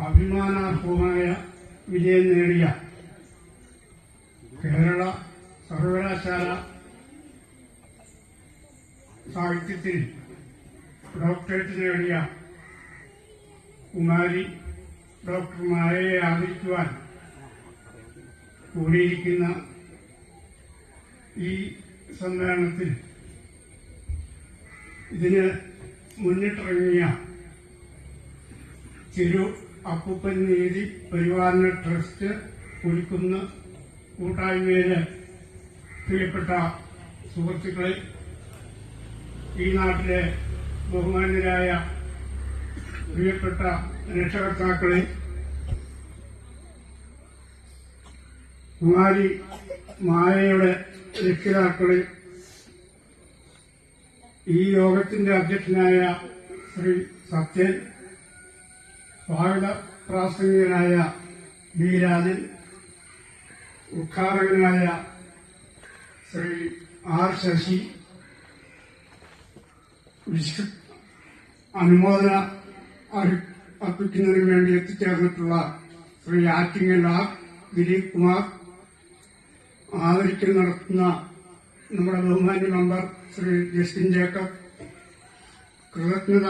അഭിമാനാർഹമായ വിജയം നേടിയ കേരള സർവകലാശാല സാഹിത്യത്തിൽ ഡോക്ടറേറ്റ് നേടിയ കുമാരി ഡോക്ടർ മായയെ ആദരിക്കുവാൻ കൂടിയിരിക്കുന്ന ഈ സമ്മേളനത്തിൽ ഇതിന് മുന്നിട്ടിറങ്ങിയ തിരു അപ്പുപ്പൻ നീതി പരിപാലന ട്രസ്റ്റ് ഒരുക്കുന്ന കൂട്ടായ്മയിലെ പ്രിയപ്പെട്ട സുഹൃത്തുക്കളെ ഈ നാട്ടിലെ ബഹുമാന്യരായ പ്രിയപ്പെട്ട രക്ഷകർത്താക്കളെ കുമാരി മായയുടെ രക്ഷിതാക്കളെ ഈ യോഗത്തിന്റെ അധ്യക്ഷനായ ശ്രീ സത്യൻ സ്വാഗത പ്രാസംഗികനായ ബി രാജൻ ഉദ്ഘാടകനായ ശ്രീ ആർ ശശി അനുമോദന അർപ്പിക്കുന്നതിന് വേണ്ടി എത്തിച്ചേർന്നിട്ടുള്ള ശ്രീ ആറ്റിങ്ങൽ ആർ ദിലീപ് കുമാർ ആദരിക്കൽ നടത്തുന്ന നമ്മുടെ ബഹുമാന്യ മെമ്പർ ശ്രീ ജസ്റ്റിൻ ജേക്കബ് കൃതജ്ഞത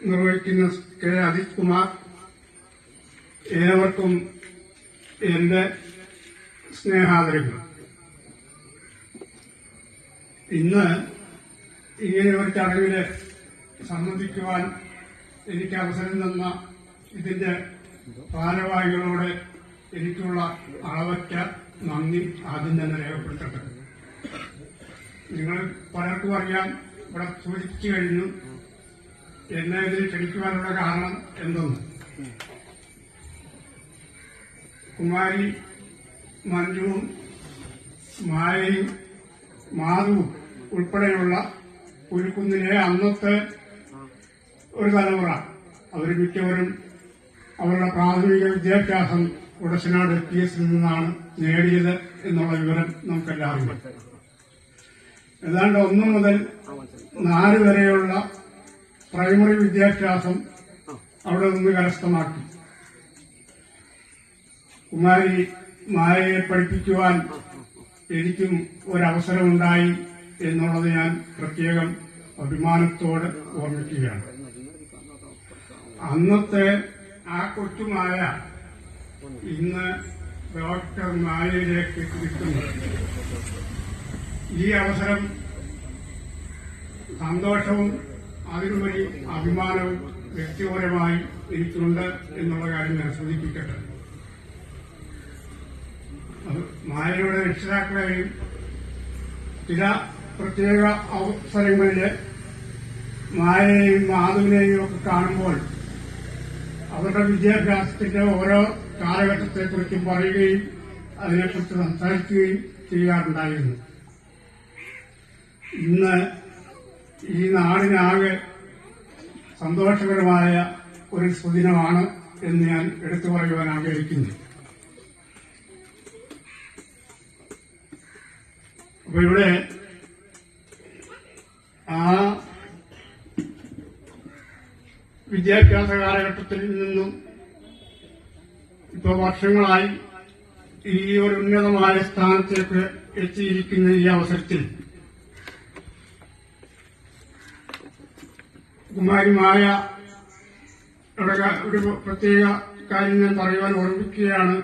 നിർവഹിക്കുന്ന കെ അജിത് കുമാർ ഏവർക്കും എന്റെ സ്നേഹാദരങ്ങൾ. ഇന്ന് ഇങ്ങനെ ഒരു ചടങ്ങിൽ സംബന്ധിക്കുവാൻ എനിക്ക് അവസരം തന്ന ഇതിന്റെ ഭാരവാഹികളോട് എനിക്കുള്ള അളവറ്റ നന്ദി ആദ്യം തന്നെ രേഖപ്പെടുത്തട്ടെ. നിങ്ങൾ പലർക്കും അറിയാം ഇവിടെ സൂചിപ്പിച്ചു കഴിഞ്ഞു എന്നെ ഇതിൽ ക്ഷണിക്കുവാനുള്ള കാരണം എന്തെന്ന് കുമാരി മഞ്ജുവും മായയും മാധുവും ഉൾപ്പെടെയുള്ള പുലിക്കുന്നിലെ അന്നത്തെ ഒരു തലമുറ അവർ മിക്കവരും അവരുടെ പ്രാഥമിക വിദ്യാഭ്യാസം ഉടശനാട് പി എസിൽ നിന്നാണ് നേടിയത് എന്നുള്ള വിവരം നമുക്കെല്ലാവരും. ഏതാണ്ട് ഒന്നു മുതൽ നാല് വരെയുള്ള പ്രൈമറി വിദ്യാഭ്യാസം അവിടെ നിന്ന് കരസ്ഥമാക്കി. കുമാരി മായയെ പഠിപ്പിക്കുവാൻ എനിക്കും ഒരവസരമുണ്ടായി എന്നുള്ളത് ഞാൻ പ്രത്യേകം അഭിമാനത്തോടെ ഓർമ്മിക്കുകയാണ്. അന്നത്തെ ആ കൊച്ചുമായ ഇന്ന് ഡോക്ടർ മായയിലേക്ക് നിൽക്കുന്നു ഈ അവസരം സന്തോഷവും അതിനുപരി അഭിമാനവും വ്യക്തിപരമായി എനിക്കുണ്ട് എന്നുള്ള കാര്യം ഞാൻ സൂചിപ്പിക്കട്ടെ മായയുടെ രക്ഷിതാക്കളെയും ചില പ്രത്യേക അവസരങ്ങളിൽ മായയെയും മാധുവിനെയും ഒക്കെ കാണുമ്പോൾ അവരുടെ വിദ്യാഭ്യാസത്തിന്റെ ഓരോ കാലഘട്ടത്തെക്കുറിച്ചും പറയുകയും അതിനെക്കുറിച്ച് സംസാരിക്കുകയും ചെയ്യാറുണ്ടായിരുന്നു. ഇന്ന് ഈ നാടിനാകെ സന്തോഷകരമായ ഒരു സുദിനമാണ് എന്ന് ഞാൻ എടുത്തു പറയുവാൻ ആഗ്രഹിക്കുന്നു. അപ്പൊ ഇവിടെ ആ വിദ്യാഭ്യാസ കാലഘട്ടത്തിൽ നിന്നും ഇപ്പോൾ വർഷങ്ങളായി ഈ ഒരു ഉന്നതമായ സ്ഥാനത്തേക്ക് എത്തിയിരിക്കുന്ന ഈ അവസരത്തിൽ കുമാരിമായ ഒരു പ്രത്യേക കാര്യം ഞാൻ പറയുവാൻ ഓർമ്മിക്കുകയാണ്.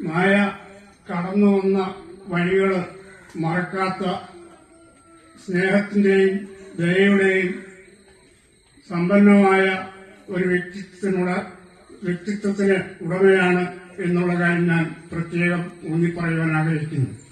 മായ കടന്നു വന്ന വഴികൾ മറക്കാത്ത സ്നേഹത്തിന്റെയും ദയയുടെയും സമ്പന്നമായ ഒരു വ്യക്തിത്വത്തിനുള്ള വ്യക്തിത്വത്തിന് ഉടമയാണ് എന്നുള്ള കാര്യം ഞാൻ പ്രത്യേകം ഊന്നിപ്പറയുവാൻ ആഗ്രഹിക്കുന്നു.